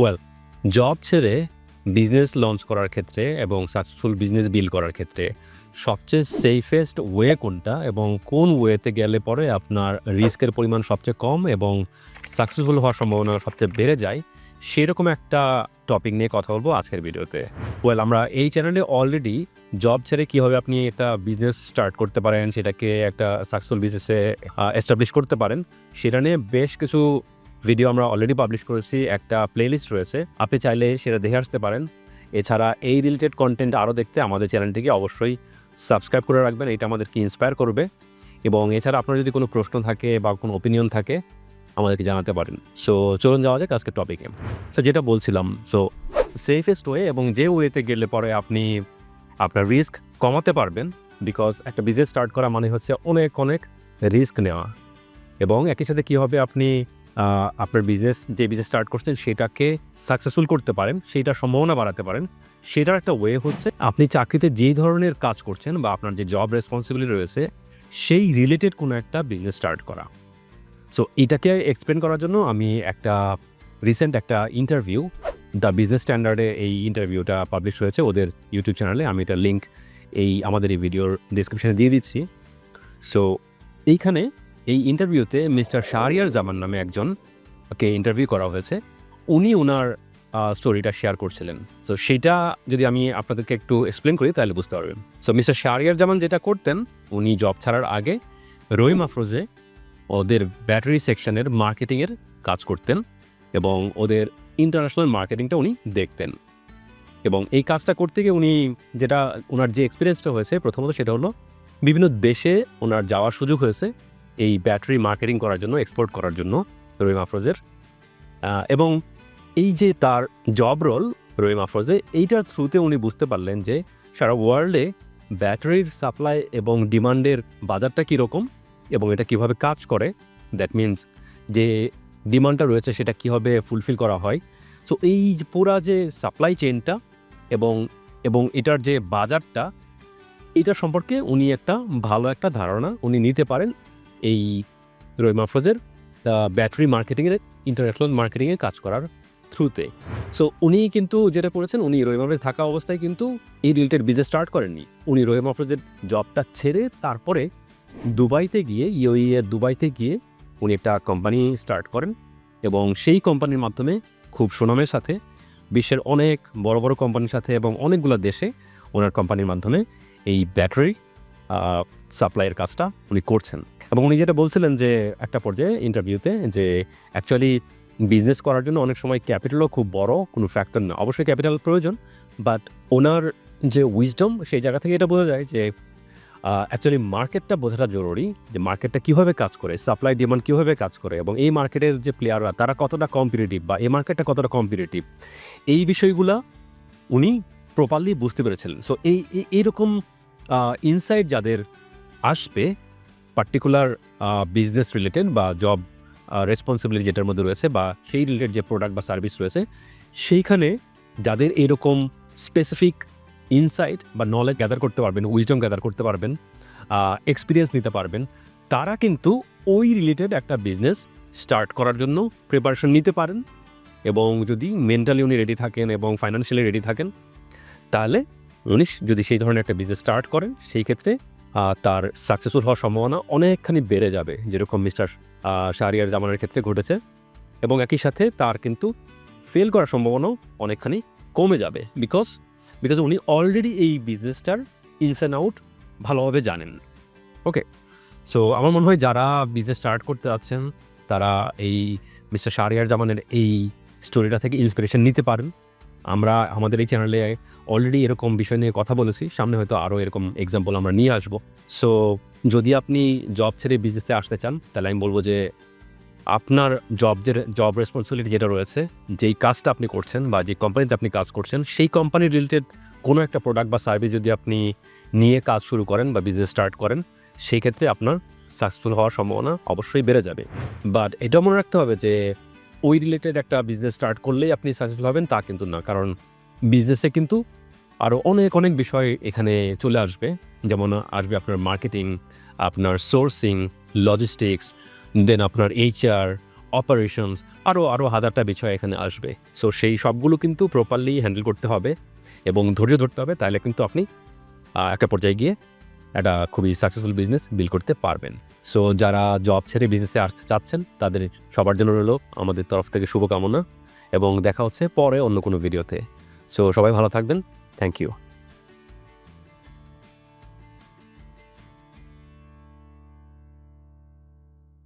Well job ছেড়ে business launch করার ক্ষেত্রে এবং সাকসেসফুল বিজনেস বিল করার ক্ষেত্রে সবচেয়ে সেফেস্ট ওয়ে কোনটা এবং কোন ওয়েতে গেলে পরে আপনার রিস্কের পরিমাণ সবচেয়ে কম এবং সাকসেসফুল হওয়ার সম্ভাবনা সবচেয়ে বেড়ে যায়, সেরকম একটা টপিক নিয়ে কথা বলব আজকের ভিডিওতে। ওয়েল আমরা এই চ্যানেলে অলরেডি জব ছেড়ে কীভাবে আপনি একটা বিজনেস স্টার্ট করতে পারেন, সেটাকে একটা সাকসেসফুল বিজনেসে এস্টাবলিশ করতে পারেন, সেটা নিয়ে বেশ কিছু ভিডিও আমরা অলরেডি পাবলিশ করেছি, একটা প্লেলিস্ট রয়েছে। আপনি চাইলে সেটা দেখে আসতে পারেন। এছাড়া এই রিলেটেড কন্টেন্ট আরও দেখতে আমাদের চ্যানেলটিকে অবশ্যই সাবস্ক্রাইব করে রাখবেন, এটা আমাদেরকে ইন্সপায়ার করবে। এবং এছাড়া আপনার যদি কোনো প্রশ্ন থাকে বা কোনো ওপিনিয়ন থাকে, আমাদেরকে জানাতে পারেন। সো চলুন যাওয়া যাক আজকে টপিকে সো যেটা বলছিলাম সো সেফেস্ট ওয়ে এবং যে ওয়েতে গেলে পরে আপনি আপনার রিস্ক কমাতে পারবেন বিকজ একটা বিজনেস স্টার্ট করা মানে হচ্ছে অনেক অনেক রিস্ক নেওয়া। এবং একই সাথে কী হবে, আপনি আপনার বিজনেস যে বিজনেস স্টার্ট করছেন, সেটাকে সাকসেসফুল করতে পারেন সেইটার সম্ভাবনা বাড়াতে পারেন। সেটার একটা ওয়ে হচ্ছে, আপনি চাকরিতে যেই ধরনের কাজ করছেন বা আপনার যে জব রেসপন্সিবিলিটি রয়েছে, সেই রিলেটেড কোনো একটা বিজনেস স্টার্ট করা। সো এটাকে এক্সপ্লেন করার জন্য আমি একটা রিসেন্ট একটা ইন্টারভিউ দ্য বিজনেস স্ট্যান্ডার্ডে এই ইন্টারভিউটা পাবলিশ হয়েছে, ওদের ইউটিউব চ্যানেলে আমি এটা লিঙ্ক এই, আমাদের এই ভিডিওর ডিসক্রিপশনে দিয়ে দিচ্ছি। সো এইখানে এই ইন্টারভিউতে মিস্টার শাহরিয়ার জামান নামে একজন কে ইন্টারভিউ করা হয়েছে। উনি ওনার স্টোরিটা শেয়ার করছিলেন। সো সেটা যদি আমি আপনাদেরকে একটু এক্সপ্লেন করি, তাহলে বুঝতে পারবেন। সো মিস্টার শাহরিয়ার জামান যেটা করতেন, উনি জব ছাড়ার আগে রহিম আফরোজে ওদের ব্যাটারি সেকশনের মার্কেটিংয়ের কাজ করতেন এবং ওদের ইন্টারন্যাশনাল মার্কেটিংটা উনি দেখতেন। এবং এই কাজটা করতে গিয়ে উনি যেটা ওনার যে এক্সপিরিয়েন্সটা হয়েছে, প্রথমত সেটা হলো, বিভিন্ন দেশে ওনার যাওয়ার সুযোগ হয়েছে। এই ব্যাটারি মার্কেটিং করার জন্য এক্সপোর্ট করার জন্য রহিম আফরোজের। এবং এই যে তার জব রোল রহিম আফরোজে, এইটার থ্রুতে উনি বুঝতে পারলেন যে সারা ওয়ার্ল্ডে ব্যাটারির সাপ্লাই এবং ডিমান্ডের বাজারটা কীরকম এবং এটা কীভাবে কাজ করে। দ্যাট মিন্স যে ডিমান্ডটা রয়েছে, সেটা কীভাবে ফুলফিল করা হয়। সো এই পুরা যে সাপ্লাই চেনটা এবং এবং এটার যে বাজারটা, এটা সম্পর্কে উনি একটা ভালো একটা ধারণা উনি নিতে পারেন। এই রহিম আফরোজের ব্যাটারি মার্কেটিংয়ের ইন্টারন্যাশনাল মার্কেটিংয়ে কাজ করার থ্রুতে সো উনি কিন্তু যেটা করেছেন, উনি রহিম আফরোজ থাকা অবস্থায় কিন্তু এই রিলেটেড বিজনেস স্টার্ট করেননি। উনি রহিম আফরোজের জবটা ছেড়ে তারপরে দুবাইতে গিয়ে ইউই এর দুবাইতে গিয়ে উনি একটা কোম্পানি স্টার্ট করেন এবং সেই কোম্পানির মাধ্যমে খুব সুনামের সাথে বিশ্বের অনেক বড় বড় কোম্পানির সাথে এবং অনেকগুলো দেশে ওনার কোম্পানির মাধ্যমে এই ব্যাটারি সাপ্লাইয়ের কাজটা উনি করছেন। এবং উনি যেটা বলছিলেন যে একটা পর্যায়ে ইন্টারভিউতে যে অ্যাকচুয়ালি বিজনেস করার জন্য অনেক সময় ক্যাপিটালও খুব বড়, কোনো ফ্যাক্টর না। অবশ্যই ক্যাপিটাল প্রয়োজন বাট ওনার যে উইজডম সেই জায়গা থেকে এটা বোঝা যায় যে অ্যাকচুয়ালি মার্কেটটা বোঝাটা জরুরি যে মার্কেটটা কীভাবে কাজ করে সাপ্লাই ডিমান্ড কীভাবে কাজ করে এবং এই মার্কেটের যে প্লেয়াররা তারা কতটা কম্পিটিটিভ বা এই মার্কেটটা কতটা কম্পিটিটিভ এই বিষয়গুলা উনি প্রপারলি বুঝতে পেরেছিলেন। সো এই, এই- এইরকম ইনসাইট যাদের আসবে পার্টিকুলার বিজনেস রিলেটেড বা জব রেসপন্সিবিলিটি যেটার মধ্যে রয়েছে বা সেই রিলেটেড যে প্রোডাক্ট বা সার্ভিস রয়েছে, সেইখানে যাদের এরকম স্পেসিফিক ইনসাইট বা নলেজ গ্যাদার করতে পারবেন উইজডম গ্যাদার করতে পারবেন এক্সপিরিয়েন্স নিতে পারবেন, তারা কিন্তু ওই রিলেটেড একটা বিজনেস স্টার্ট করার জন্য প্রিপারেশন নিতে পারেন এবং যদি মেন্টালি উনি রেডি থাকেন এবং ফাইন্যান্সিয়ালি রেডি থাকেন, তাহলে উনি যদি সেই ধরনের একটা বিজনেস স্টার্ট করেন, সেই ক্ষেত্রে তার সাকসেসফুল হওয়ার সম্ভাবনা অনেকখানি বেড়ে যাবে, যেরকম মিস্টার শাহরিয়ার জামানের ক্ষেত্রে ঘটেছে। এবং একই সাথে তার কিন্তু ফেল করার সম্ভাবনাও অনেকখানি কমে যাবে। বিকজ বিকজ উনি অলরেডি এই বিজনেসটার ইনস অ্যান্ড আউট ভালোভাবে জানেন। ওকে সো আমার মনে হয় যারা বিজনেস স্টার্ট করতে যাচ্ছেন, তারা এই মিস্টার শাহরিয়ার জামানের এই স্টোরিটা থেকে ইন্সপিরেশন নিতে পারেন। আমরা আমাদের এই চ্যানেলে অলরেডি এরকম বিষয় নিয়ে কথা বলেছি, সামনে হয়তো আরও এরকম এক্সাম্পল আমরা নিয়ে আসব। সো যদি আপনি জব ছেড়ে বিজনেসে আসতে চান, তাহলে আমি বলব যে আপনার জব যে জব রেসপন্সিবিলিটি যেটা রয়েছে, যেই কাজটা আপনি করছেন বা যে কোম্পানিতে আপনি কাজ করছেন, সেই কোম্পানি রিলেটেড কোনো একটা প্রোডাক্ট বা সার্ভিস যদি আপনি নিয়ে কাজ শুরু করেন বা বিজনেস স্টার্ট করেন, সেই ক্ষেত্রে আপনার সাকসেসফুল হওয়ার সম্ভাবনা অবশ্যই বেড়ে যাবে। বাট এটাও মনে রাখতে হবে যে ওই রিলেটেড একটা বিজনেস স্টার্ট করলেই আপনি সাকসেসফুল হবেন, তা কিন্তু না। কারণ বিজনেসে কিন্তু আরও অনেক অনেক বিষয় এখানে চলে আসবে। যেমন আসবে আপনার মার্কেটিং আপনার সোর্সিং লজিস্টিক্স দেন আপনার এইচআর অপারেশনস আরও আরও হাজারটা বিষয় এখানে আসবে। সো সেই সবগুলো কিন্তু প্রপারলি হ্যান্ডেল করতে হবে এবং ধৈর্য ধরতে হবে। তাহলে কিন্তু আপনি একটা পর্যায়ে গিয়ে একটা খুবই সাকসেসফুল বিজনেস বিল করতে পারবেন। সো যারা জব ছেড়ে বিজনেসে আসতে চাচ্ছেন, তাদের সবার জন্য রইল আমাদের তরফ থেকে শুভকামনা এবং দেখা হচ্ছে পরে অন্য কোনো ভিডিওতে সো সবাই ভালো থাকবেন। Thank you